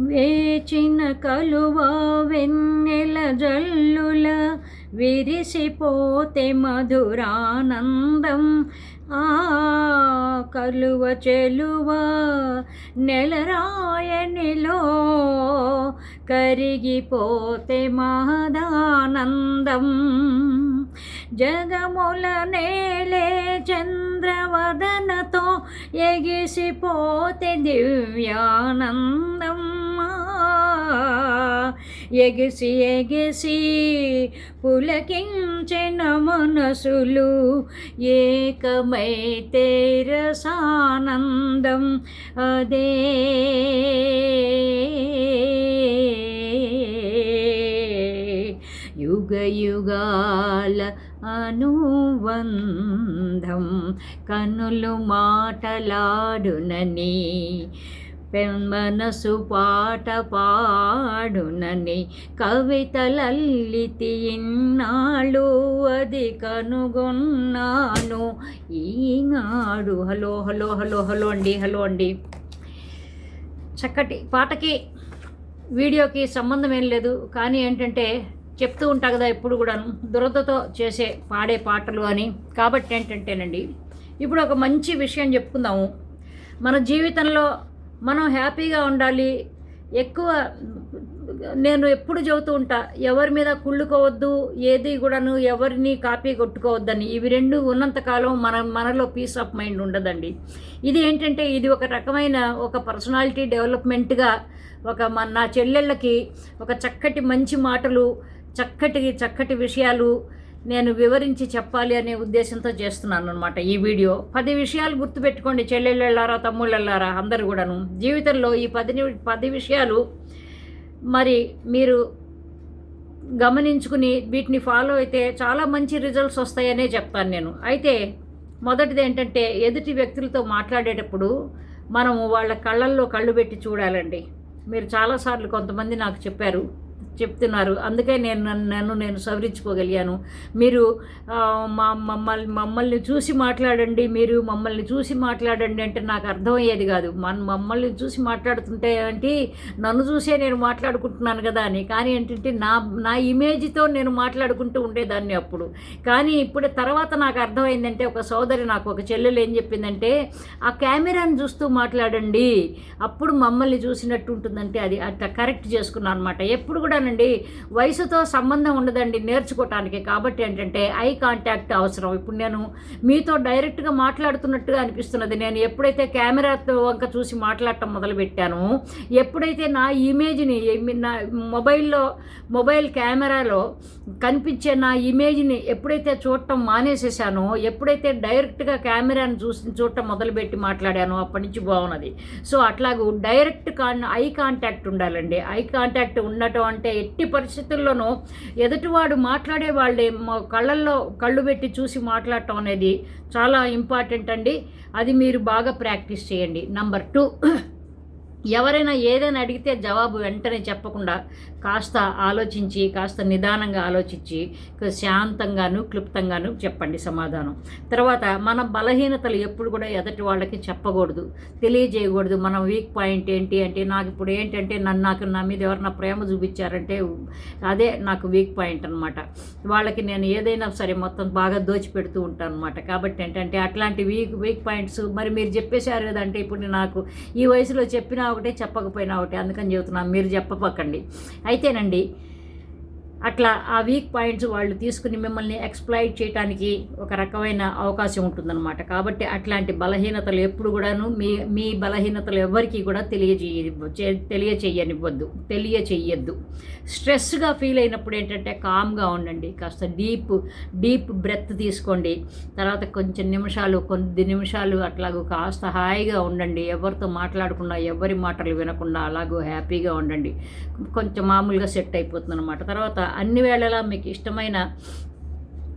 వేచిన కలువ వెన్నెల జల్లుల విరిసిపోతే మధురానందం. ఆ కలువ చెలువ నెలరాయనిలో కరిగిపోతే మహదానందం. జగముల నేలే చంద్రవదనతో ఎగిసిపోతే దివ్యానందమ్మా. ఎగిసి ఎగిసి పులకించిన మనసులు ఏకమైతే రసానందం అదే యుగయుగాల అనువంధం అనుబంధం కనులు మాటలాడునని మనసు పాట పాడునని కవితలల్లితి ఇన్నాళ్ళు అది కనుగొన్నాను. ఈనాడు హలో హలో హలో హలో అండి హలో అండి. చక్కటి పాటకి వీడియోకి సంబంధం ఏం లేదు. కానీ ఏంటంటే చెప్తూ ఉంటా కదా ఎప్పుడు కూడాను దురదతో చేసే పాడే పాటలు అని. కాబట్టి ఏంటంటేనండి ఇప్పుడు ఒక మంచి విషయం చెప్పుకుందాము. మన జీవితంలో మనం హ్యాపీగా ఉండాలి ఎక్కువ నేను ఎప్పుడు చెబుతూ ఉంటా ఎవరి మీద కుళ్ళుకోవద్దు ఏది కూడాను ఎవరిని కాపీ కొట్టుకోవద్దని. ఇవి రెండు ఉన్నంతకాలం మన మనలో పీస్ ఆఫ్ మైండ్ ఉండదండి. ఇది ఏంటంటే ఇది ఒక రకమైన ఒక పర్సనాలిటీ డెవలప్మెంట్గా ఒక మన నా చెల్లెళ్ళకి ఒక చక్కటి మంచి మాటలు చక్కటి చక్కటి విషయాలు నేను వివరించి చెప్పాలి అనే ఉద్దేశంతో చేస్తున్నాను అనమాట ఈ వీడియో. పది విషయాలు గుర్తుపెట్టుకోండి చెల్లెళ్ళారా తమ్ముళ్ళారా అందరు కూడాను. జీవితంలో ఈ పది పది విషయాలు మరి మీరు గమనించుకుని వీటిని ఫాలో అయితే చాలా మంచి రిజల్ట్స్ వస్తాయనే చెప్తాను నేను. అయితే మొదటిది ఏంటంటే ఎదుటి వ్యక్తులతో మాట్లాడేటప్పుడు మనము వాళ్ళ కళ్ళల్లో కళ్ళు పెట్టి చూడాలండి. మీరు చాలాసార్లు కొంతమంది నాకు చెప్పారు చెప్తున్నారు. అందుకే నేను నన్ను నన్ను నేను సవరించుకోగలిగాను. మీరు మా మమ్మల్ని మమ్మల్ని చూసి మాట్లాడండి మీరు మమ్మల్ని చూసి మాట్లాడండి అంటే నాకు అర్థమయ్యేది కాదు. మన మమ్మల్ని చూసి మాట్లాడుతుంటే అంటే నన్ను చూసే నేను మాట్లాడుకుంటున్నాను కదా అని. కానీ ఏంటంటే నా నా ఇమేజ్తో నేను మాట్లాడుకుంటూ ఉండేదాన్ని అప్పుడు. కానీ ఇప్పుడు తర్వాత నాకు అర్థమైందంటే ఒక సోదరి నాకు ఒక చెల్లెలు ఏం చెప్పిందంటే ఆ కెమెరాని చూస్తూ మాట్లాడండి. అప్పుడు మమ్మల్ని చూసినట్టు ఉంటుందంటే అది అట్లా కరెక్ట్ చేసుకున్నాను అనమాట ఎప్పుడు చెప్పానండి వయసుతో సంబంధం ఉండదండి నేర్చుకోవటానికి కాబట్టి ఏంటంటే ఐ కాంటాక్ట్ అవసరం. ఇప్పుడు నేను మీతో డైరెక్ట్గా మాట్లాడుతున్నట్టుగా అనిపిస్తున్నది. నేను ఎప్పుడైతే కెమెరా వంక చూసి మాట్లాడటం మొదలుపెట్టానో ఎప్పుడైతే నా ఇమేజ్ని నా మొబైల్లో మొబైల్ కెమెరాలో కనిపించే నా ఇమేజ్ని ఎప్పుడైతే చూడటం మానేసేసానో ఎప్పుడైతే డైరెక్ట్గా కెమెరాను చూసి చూడటం మొదలుపెట్టి మాట్లాడానో అప్పటి నుంచి బాగున్నది సో అట్లాగూ డైరెక్ట్ కాన్ ఐ కాంటాక్ట్ ఉండాలండి. ఐ కాంటాక్ట్ ఉండటం అంటే ఎట్టి పరిస్థితుల్లోనూ ఎదుటివాడు మాట్లాడే వాళ్ళే మా కళ్ళల్లో కళ్ళు పెట్టి చూసి మాట్లాడటం అనేది చాలా ఇంపార్టెంట్ అండి. అది మీరు బాగా ప్రాక్టీస్ చేయండి. Number two. ఎవరైనా ఏదైనా అడిగితే జవాబు వెంటనే చెప్పకుండా కాస్త ఆలోచించి కాస్త నిదానంగా ఆలోచించి శాంతంగాను క్లుప్తంగాను చెప్పండి సమాధానం. తర్వాత మన బలహీనతలు ఎప్పుడు కూడా ఎదటి వాళ్ళకి చెప్పకూడదు తెలియజేయకూడదు. మన వీక్ పాయింట్ ఏంటి అంటే నాకు ఇప్పుడు ఏంటంటే నన్ను నాకు నా మీద ఎవరైనా ప్రేమ చూపించారంటే అదే నాకు వీక్ పాయింట్ అనమాట వాళ్ళకి నేను ఏదైనా సరే మొత్తం బాగా దోచిపెడుతూ ఉంటాను అనమాట కాబట్టి ఏంటంటే అట్లాంటి వీక్ వీక్ పాయింట్స్ మరి మీరు చెప్పేశారు కదంటే ఇప్పుడు నాకు ఈ వయసులో చెప్పిన ఒకటే చెప్పకపోయినా ఒకటే. అందుకని చెబుతున్నాను మీరు చెప్పపక్కండి అయితేనండి అట్లా ఆ వీక్ పాయింట్స్ వాళ్ళు తీసుకుని మిమ్మల్ని ఎక్స్ప్లాయిట్ చేయడానికి ఒక రకమైన అవకాశం ఉంటుందన్నమాట. కాబట్టి అట్లాంటి బలహీనతలు ఎప్పుడు కూడాను మీ మీ బలహీనతలు ఎవరికి కూడా తెలియజేయ తెలియచేయనివ్వద్దు తెలియచేయద్దు. స్ట్రెస్గా ఫీల్ అయినప్పుడు ఏంటంటే కామ్గా ఉండండి. కాస్త డీప్ డీప్ బ్రెత్ తీసుకోండి. తర్వాత కొంచెం నిమిషాలు కొద్ది నిమిషాలు అట్లాగూ కాస్త హాయిగా ఉండండి. ఎవరితో మాట్లాడకుండా ఎవరి మాటలు వినకుండా అలాగూ హ్యాపీగా ఉండండి. కొంచెం మామూలుగా సెట్ అయిపోతుంది అనమాట తర్వాత అన్ని వేళలా మీకు ఇష్టమైన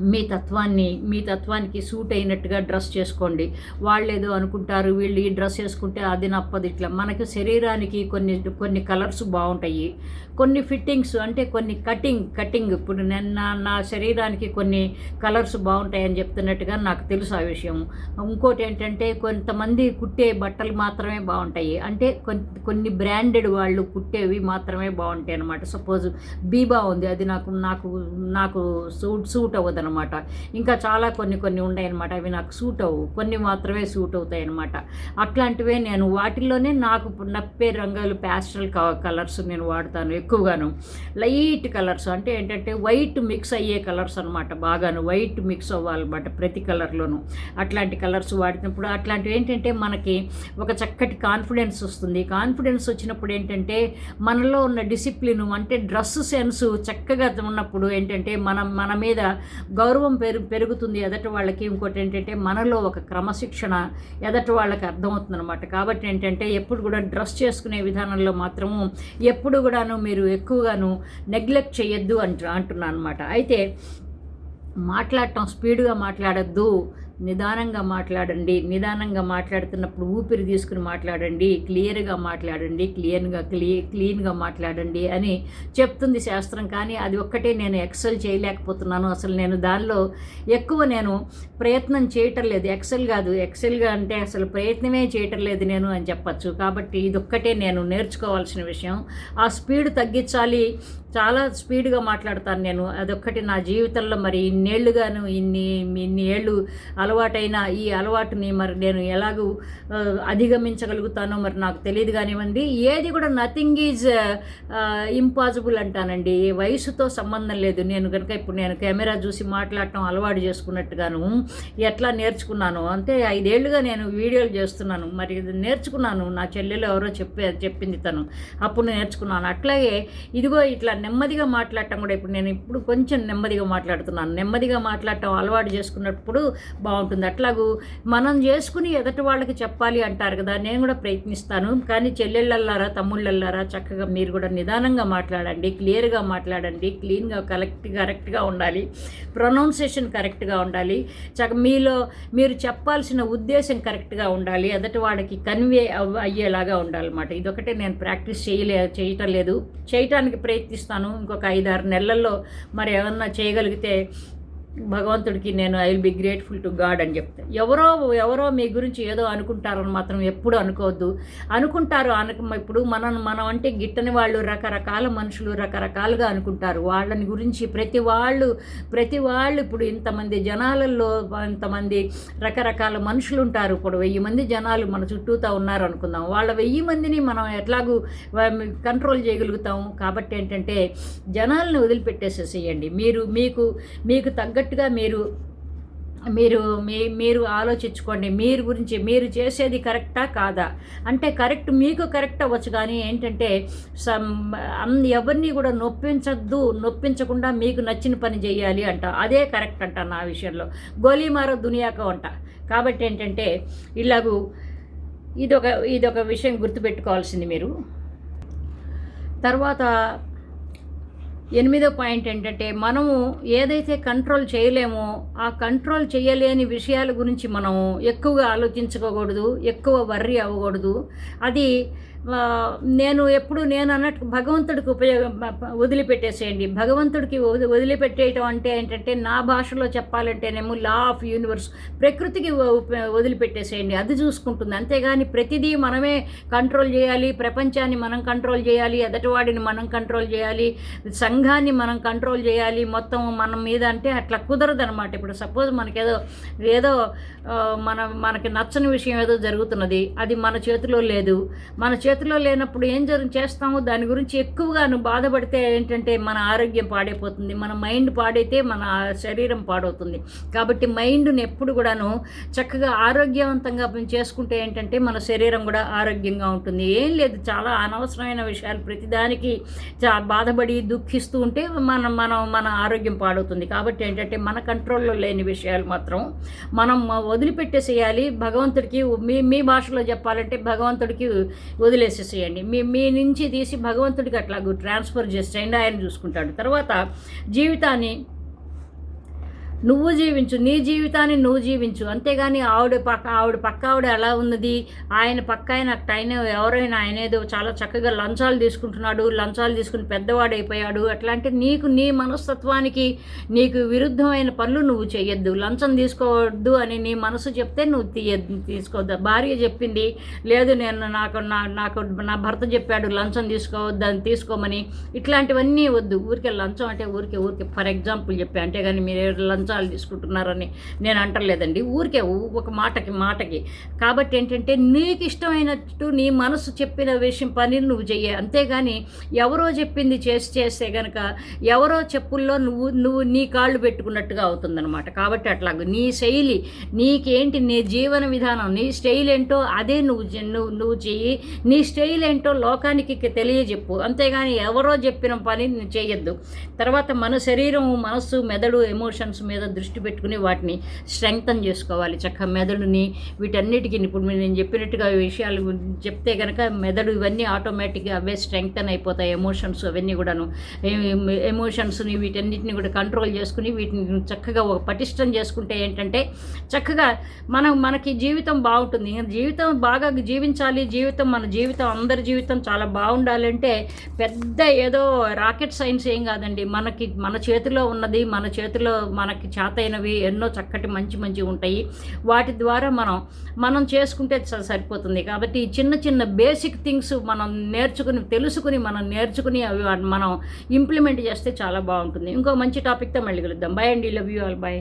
మీ తత్వాన్ని మీ తత్వానికి సూట్ అయినట్టుగా డ్రెస్ చేసుకోండి. వాళ్ళు ఏదో అనుకుంటారు వీళ్ళు ఈ డ్రెస్ వేసుకుంటే అది నప్పదు ఇట్లా. మనకి శరీరానికి కొన్ని కొన్ని కలర్స్ బాగుంటాయి. కొన్ని ఫిట్టింగ్స్ అంటే కొన్ని కటింగ్ కటింగ్ ఇప్పుడు నేను నా నా శరీరానికి కొన్ని కలర్స్ బాగుంటాయని చెప్తున్నట్టుగా నాకు తెలుసు ఆ విషయం. ఇంకోటి ఏంటంటే కొంతమంది కుట్టే బట్టలు మాత్రమే బాగుంటాయి. అంటే కొన్ని కొన్ని బ్రాండెడ్ వాళ్ళు కుట్టేవి మాత్రమే బాగుంటాయి అనమాట సపోజ్ బీబా ఉంది అది నాకు నాకు నాకు సూట్ సూట్ అవ్వదు అనమాట ఇంకా చాలా కొన్ని కొన్ని ఉన్నాయన్నమాట. అవి నాకు సూట్ అవ్వు. కొన్ని మాత్రమే సూట్ అవుతాయి అనమాట అట్లాంటివే నేను వాటిల్లోనే నాకు నప్పే రంగులు ప్యాస్టల్ కలర్స్ నేను వాడతాను ఎక్కువగాను. లైట్ కలర్స్ అంటే ఏంటంటే వైట్ మిక్స్ అయ్యే కలర్స్ అనమాట బాగాను. వైట్ మిక్స్ అవ్వాలన్నమాట ప్రతి కలర్లోనూ అట్లాంటి కలర్స్ వాడినప్పుడు అట్లాంటివి ఏంటంటే మనకి ఒక చక్కటి కాన్ఫిడెన్స్ వస్తుంది. కాన్ఫిడెన్స్ వచ్చినప్పుడు ఏంటంటే మనలో ఉన్న డిసిప్లిన్ అంటే డ్రెస్ సెన్స్ చక్కగా ఉన్నప్పుడు ఏంటంటే మనం మన మీద గౌరవం పెరుగు పెరుగుతుంది. ఎదటి వాళ్ళకి ఇంకోటి ఏంటంటే మనలో ఒక క్రమశిక్షణ ఎదటి వాళ్ళకి అర్థమవుతుంది అనమాట కాబట్టి ఏంటంటే ఎప్పుడు కూడా డ్రెస్ చేసుకునే విధానంలో మాత్రము ఎప్పుడు కూడాను మీరు ఎక్కువగాను నెగ్లెక్ట్ చేయొద్దు అంటు అంటున్నాను అనమాట అయితే మాట్లాడటం స్పీడ్గా మాట్లాడద్దు. నిదానంగా మాట్లాడండి నిదానంగా మాట్లాడుతున్నప్పుడు ఊపిరి తీసుకుని మాట్లాడండి క్లియర్గా మాట్లాడండి క్లియర్గా క్లీ క్లీన్గా మాట్లాడండి అని చెప్తుంది శాస్త్రం. కానీ అది ఒక్కటే నేను ఎక్సెల్ చేయలేకపోతున్నాను. అసలు నేను దానిలో ఎక్కువ నేను ప్రయత్నం చేయటం లేదు. ఎక్సెల్ కాదు. ఎక్సెల్గా అంటే అసలు ప్రయత్నమే చేయటం లేదు నేను అని చెప్పచ్చు. కాబట్టి ఇది ఒక్కటే నేను నేర్చుకోవాల్సిన విషయం. ఆ స్పీడ్ తగ్గించాలి. చాలా స్పీడ్గా మాట్లాడతాను నేను. అదొక్కటి నా జీవితంలో మరి ఇన్నేళ్ళుగాను ఇన్ని ఇన్ని ఏళ్ళు అలవాటైన ఈ అలవాటుని మరి నేను ఎలాగూ అధిగమించగలుగుతానో మరి నాకు తెలియదు కానివ్వండి. ఏది కూడా నథింగ్ ఈజ్ ఇంపాసిబుల్ అంటానండి. వయసుతో సంబంధం లేదు. నేను కనుక ఇప్పుడు నేను కెమెరా చూసి మాట్లాడటం అలవాటు చేసుకున్నట్టుగాను ఎట్లా నేర్చుకున్నాను అంటే ఐదేళ్ళుగా నేను వీడియోలు చేస్తున్నాను. మరి నేర్చుకున్నాను. నా చెల్లెలు ఎవరో చెప్పే చెప్పింది తను. అప్పుడు నేర్చుకున్నాను. అట్లాగే ఇదిగో ఇట్లా నెమ్మదిగా మాట్లాడటం కూడా ఇప్పుడు నేను ఇప్పుడు కొంచెం నెమ్మదిగా మాట్లాడుతున్నాను. నెమ్మదిగా మాట్లాడటం అలవాటు చేసుకున్నప్పుడు బాగుంటుంది. అట్లాగూ మనం చేసుకుని ఎదటి వాళ్ళకి చెప్పాలి అంటారు కదా నేను కూడా ప్రయత్నిస్తాను. కానీ చెల్లెళ్ళల్లారా తమ్ముళ్ళల్లారా చక్కగా మీరు కూడా నిదానంగా మాట్లాడండి క్లియర్గా మాట్లాడండి క్లీన్గా కరెక్ట్ కరెక్ట్గా ఉండాలి ప్రొనౌన్సియేషన్ కరెక్ట్గా ఉండాలి చక్క మీలో మీరు చెప్పాల్సిన ఉద్దేశం కరెక్ట్గా ఉండాలి ఎదటి వాడికి కన్వే అయ్యేలాగా ఉండాలన్నమాట. ఇదొకటే నేను ప్రాక్టీస్ చేయలే చేయటం లేదు. చేయటానికి ప్రయత్నిస్తాను చేస్తాను ఇంకొక ఐదారు నెలల్లో మరి ఏమన్నా చేయగలిగితే భగవంతుడికి నేను I will be grateful to God అని చెప్తే. ఎవరో ఎవరో మీ గురించి ఏదో అనుకుంటారని మాత్రం ఎప్పుడు అనుకోవద్దు. అనుకుంటారు అనక ఇప్పుడు మనం మనం అంటే గిట్టని వాళ్ళు రకరకాల మనుషులు రకరకాలుగా అనుకుంటారు. వాళ్ళని గురించి ప్రతి వాళ్ళు ప్రతి వాళ్ళు ఇప్పుడు ఇంతమంది జనాలలో ఇంతమంది రకరకాల మనుషులు ఉంటారు. ఇప్పుడు వెయ్యి మంది జనాలు మన చుట్టూతో ఉన్నారు అనుకుందాం. వాళ్ళ వెయ్యి మందిని మనం ఎట్లాగూ కంట్రోల్ చేయగలుగుతాం. కాబట్టి ఏంటంటే జనాలను వదిలిపెట్టేసేసేయండి. మీరు మీకు మీకు తగ్గట్టు కరెక్ట్గా మీరు మీరు మీ మీరు ఆలోచించుకోండి. మీరు గురించి మీరు చేసేది కరెక్టా కాదా? అంటే కరెక్ట్ మీకు కరెక్ట్ అవ్వచ్చు కానీ ఏంటంటే సమ్ ఎవరిని కూడా నొప్పించద్దు నొప్పించకుండా మీకు నచ్చిన పని చేయాలి అంట. అదే కరెక్ట్ అంట నా విషయంలో. గోలీమారో దునియాకో అంట. కాబట్టి ఏంటంటే ఇలాగూ ఇదొక ఇదొక విషయం గుర్తుపెట్టుకోవాల్సింది మీరు. తర్వాత ఎనిమిదో పాయింట్ ఏంటంటే మనము ఏదైతే కంట్రోల్ చేయలేమో ఆ కంట్రోల్ చేయలేని విషయాల గురించి మనము ఎక్కువగా ఆలోచించుకోకూడదు ఎక్కువ వర్రీ అవ్వకూడదు. అది నేను ఎప్పుడు నేను అన్నట్టు భగవంతుడికి ఉపయోగం వదిలిపెట్టేసేయండి. భగవంతుడికి వదిలిపెట్టేయటం అంటే ఏంటంటే నా భాషలో చెప్పాలంటేనేమో లా ఆఫ్ యూనివర్స్ ప్రకృతికి వదిలిపెట్టేసేయండి. అది చూసుకుంటుంది. అంతేగాని ప్రతిదీ మనమే కంట్రోల్ చేయాలి ప్రపంచాన్ని మనం కంట్రోల్ చేయాలి ఎదటివాడిని మనం కంట్రోల్ చేయాలి సంఘాన్ని మనం కంట్రోల్ చేయాలి మొత్తం మన మీద అంటే అట్లా కుదరదు అనమాట ఇప్పుడు సపోజ్ మనకేదో ఏదో మన మనకి నచ్చని విషయం ఏదో జరుగుతున్నది అది మన చేతిలో లేదు. మన చేతి చేతిలో లేనప్పుడు ఏం జరుగు చేస్తామో దాని గురించి ఎక్కువగాను బాధపడితే ఏంటంటే మన ఆరోగ్యం పాడైపోతుంది. మన మైండ్ పాడైతే మన శరీరం పాడవుతుంది. కాబట్టి మైండ్ని ఎప్పుడు కూడాను చక్కగా ఆరోగ్యవంతంగా చేసుకుంటే ఏంటంటే మన శరీరం కూడా ఆరోగ్యంగా ఉంటుంది. ఏం లేదు చాలా అనవసరమైన విషయాలు ప్రతిదానికి బాధపడి దుఃఖిస్తూ ఉంటే మన మనం మన ఆరోగ్యం పాడవుతుంది. కాబట్టి ఏంటంటే మన కంట్రోల్లో లేని విషయాలు మాత్రం మనం వదిలిపెట్టేసేయాలి. భగవంతుడికి మీ మీ భాషలో చెప్పాలంటే భగవంతుడికి వదిలి వదిలేసేసేయండి. మీ మీ నుంచి తీసి భగవంతుడికి అట్లా ట్రాన్స్ఫర్ చేసేయండి ఆయన చూసుకుంటాడు. తర్వాత జీవితాన్ని నువ్వు జీవించు నీ జీవితాన్ని నువ్వు జీవించు. అంతేగాని ఆవిడ పక్క ఆవిడ పక్క ఆవిడ ఎలా ఉన్నది? ఆయన పక్క ఆయన టైన్ ఎవరైనా ఆయన ఏదో చాలా చక్కగా లంచాలు తీసుకుంటున్నాడు లంచాలు తీసుకుని పెద్దవాడైపోయాడు అట్లా అంటే నీకు నీ మనస్తత్వానికి నీకు విరుద్ధమైన పనులు నువ్వు చేయొద్దు లంచం తీసుకోవద్దు అని నీ మనసు చెప్తే నువ్వు తీయ తీసుకోవద్దు. భార్య చెప్పింది లేదు నేను నాకు నా నాకు నా భర్త చెప్పాడు లంచం తీసుకోవద్దు అని తీసుకోమని. ఇట్లాంటివన్నీ వద్దు. ఊరికే లంచం అంటే ఊరికే ఊరికే. ఫర్ ఎగ్జాంపుల్ చెప్పి కానీ మీరు లంచం లంచాలు తీసుకుంటున్నారని నేను అంటలేదండి. ఊరికే ఒక మాటకి మాటకి. కాబట్టి ఏంటంటే నీకు ఇష్టమైనట్టు నీ మనసు చెప్పిన విషయం పని నువ్వు చెయ్యి. అంతేగాని ఎవరో చెప్పింది చేసి చేస్తే కనుక ఎవరో చెప్పుల్లో నువ్వు నువ్వు నీ కాళ్ళు పెట్టుకున్నట్టుగా అవుతుందన్నమాట. కాబట్టి అట్లా నీ శైలి నీకేంటి నీ జీవన విధానం నీ స్టైల్ ఏంటో అదే నువ్వు నువ్వు నువ్వు చెయ్యి. నీ స్టైల్ ఏంటో లోకానికి తెలియజెప్పు. అంతేగాని ఎవరో చెప్పిన పని చేయొద్దు తర్వాత మన శరీరం మనస్సు మెదడు ఎమోషన్స్ మీద దృష్టి పెట్టుకుని వాటిని స్ట్రెంగ్తన్ చేసుకోవాలి. చక్కగా మెదడుని వీటన్నిటికీ ఇప్పుడు నేను చెప్పినట్టుగా విషయాలు చెప్తే కనుక మెదడు ఇవన్నీ ఆటోమేటిక్గా అవే స్ట్రెంగ్తన్ అయిపోతాయి. ఎమోషన్స్ అవన్నీ కూడాను. ఎమోషన్స్ని వీటన్నిటిని కూడా కంట్రోల్ చేసుకుని వీటిని చక్కగా ఒక పటిష్టం చేసుకుంటే ఏంటంటే చక్కగా మనం మనకి జీవితం బాగుంటుంది. జీవితం బాగా జీవించాలి. జీవితం మన జీవితం అందరి జీవితం చాలా బాగుండాలంటే పెద్ద ఏదో రాకెట్ సైన్స్ ఏం కాదండి. మనకి మన చేతిలో ఉన్నది మన చేతిలో మనకి చేతైనవి ఎన్నో చక్కటి మంచి మంచి ఉంటాయి. వాటి ద్వారా మనం మనం చేసుకుంటే సరిపోతుంది. కాబట్టి చిన్న చిన్న బేసిక్ థింగ్స్ మనం నేర్చుకుని తెలుసుకుని మనం నేర్చుకుని అవి మనం ఇంప్లిమెంట్ చేస్తే చాలా బాగుంటుంది. ఇంకో మంచి టాపిక్తో మళ్ళీ కలుద్దాం. బాయ్ అండి. Love you all bye